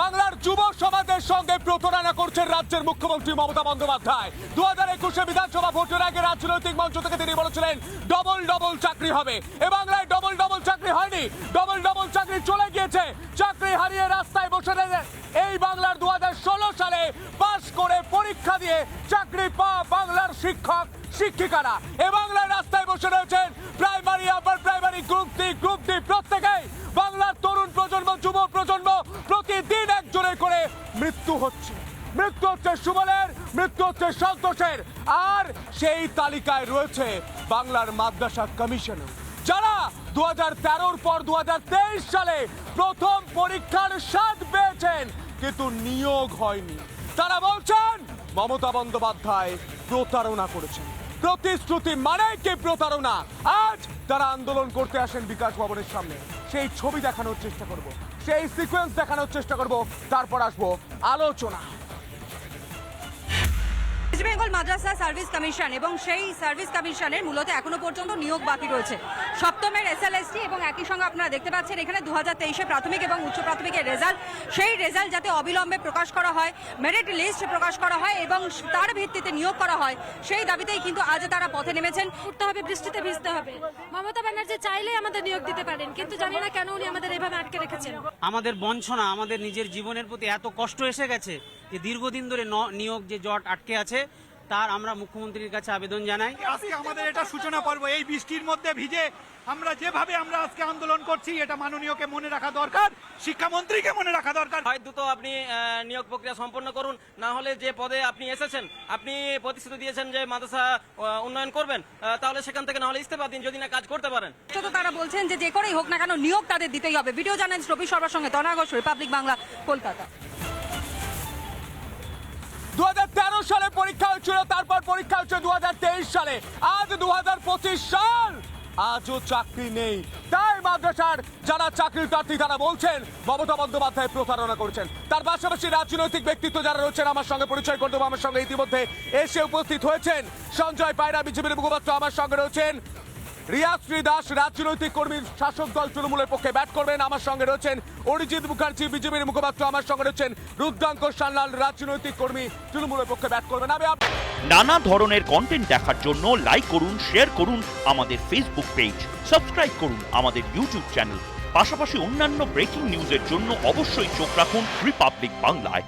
বাংলার যুব সমাজের সঙ্গে প্রতারণা করছেন রাজ্যের মুখ্যমন্ত্রী মমতা বন্দ্যোপাধ্যায়। দু হাজার একুশে বিধানসভা ভোটের আগে রাজনৈতিক মঞ্চ থেকে তিনি বলেছিলেন, ডবল ডবল চাকরি হবে। এ বাংলায় ডবল ডবল চাকরি হয়নি, ডবল ডবল চাকরি চলে গিয়েছে। চাকরি হারিয়ে রাস্তায় বসে এই বাংলার দু হাজার ষোলো সালে পাশ করে পরীক্ষা দিয়ে চাকরি পাওয়া বাংলার শিক্ষক, শিক্ষিকারা। এ বাংলার রাস্তায় বসে রয়েছেন primary, upper primary, group D group D প্রত্যেকেই। মৃত্যু হচ্ছে। মৃত্যু হচ্ছে সুবলের, মৃত্যু হচ্ছে সন্তোষের। আর সেই তালিকায় রয়েছে বাংলার মাদ্রাসা কমিশনও যারা দু হাজার তেরোর পর দু হাজার তেইশ সালে প্রথম পরীক্ষার স্বাদ পেয়েছেন, কিন্তু নিয়োগ হয়নি। তারা বলছেন, মমতা বন্দ্যোপাধ্যায় প্রতারণা করেছেন। প্রতিশ্রুতি মানে কি প্রতারণা? আজ তারা আন্দোলন করতে আসেন বিকাশ ভবনের সামনে, সেই ছবি দেখানোর চেষ্টা করব, সেই সিকোয়েন্স দেখানোর চেষ্টা করব, তারপর আসব আলোচনা। West Bengal Madrasah service commission এবং সেই সার্ভিস কমিশনের মূলত এখনও পর্যন্ত নিয়োগ বাকি রয়েছে। সপ্তমের এসএলএসটি এবং একই সঙ্গে আপনারা দেখতে পাচ্ছেন এখানে দু হাজার তেইশে প্রাথমিক এবং উচ্চ প্রাথমিকের রেজাল্ট। সেই রেজাল্ট যাতে অবিলম্বে প্রকাশ করা হয় মেরিট লিস্ট প্রকাশ করা হয় এবং তার ভিত্তিতে নিয়োগ করা হয়, সেই দাবিতেই কিন্তু আজ তারা পথে নেমেছেন। করতে হবে, বৃষ্টিতে ভিজতে হবে। মমতা ব্যানার্জি চাইলেই আমাদের নিয়োগ দিতে পারেন, কিন্তু জানি না কেন উনি আমাদের এভাবে আটকে রেখেছেন। আমাদের বঞ্চনা, আমাদের নিজের জীবনের প্রতি এত কষ্ট এসে গেছে যে দীর্ঘদিন ধরে নিয়োগ যে জট আটকে আছে তার আমরা মুখ্যমন্ত্রীর কাছে আবেদন জানাই। আজকে আমাদের এটা সূচনা পর্ব এই বৃষ্টির মধ্যে ভিজে আমরা যেভাবে আমরা আজকে আন্দোলন করছি এটা মাননীয়কে মনে রাখা দরকার শিক্ষামন্ত্রীকে মনে রাখা দরকার। হয় দ্রুত আপনি নিয়োগ প্রক্রিয়া সম্পন্ন করুন না হলে যে পদে আপনি এসেছেন আপনি প্রতিশ্রুতি দিয়েছেন যে মাদ্রাসা উন্নয়ন করবেন আহ, তাহলে সেখান থেকে না হলে ইস্তফা দিন যদি না কাজ করতে পারেন। তো তারা বলছেন যে যে করেই হোক না কেন নিয়োগ তাদের দিতেই হবে। ভিডিও জানেন রবি সর্বার সঙ্গে তনা ঘোষ রিপাবলিক বাংলা কলকাতা। দু সালে পরীক্ষা হয়েছিল, তারপর পরীক্ষা হচ্ছে দু হাজার তেইশ সালে। আজ দু হাজার পঁচিশ সাল। আজও চাকরি নেই। তাই মাদ্রাসার যারা চাকরি প্রার্থী তারা বলছেন, মমতা বন্দ্যোপাধ্যায় প্রতারণা করছেন। তার পাশাপাশি রাজনৈতিক ব্যক্তিত্ব যারা রয়েছেন, আমার সঙ্গে পরিচয় করতে আমার সঙ্গে ইতিমধ্যে এসে উপস্থিত হয়েছেন সঞ্জয় পায়রা, বিজেপির মুখপাত্র। আমার সঙ্গে রয়েছেন রিয়াশ্রী দাস রাজনৈতিক কর্মীর শাসক দল তৃণমূলের পক্ষে ব্যাট করবেন। আমার সঙ্গে রয়েছেন অরিজিৎ মুখার্জি, বিজেপির মুখপাত্র। আমার সঙ্গে রয়েছেন রুদ্রাঙ্ক সান্যাল, রাজনৈতিক কর্মী। তৃণমূলের পক্ষে ব্যাট করবেন আমি নানা ধরনের কন্টেন্ট দেখার জন্য লাইক করুন শেয়ার করুন আমাদের ফেসবুক পেজ সাবস্ক্রাইব করুন আমাদের ইউটিউব চ্যানেল পাশাপাশি অন্যান্য ব্রেকিং নিউজের জন্য অবশ্যই চোখ রাখুন রিপাবলিক বাংলায়।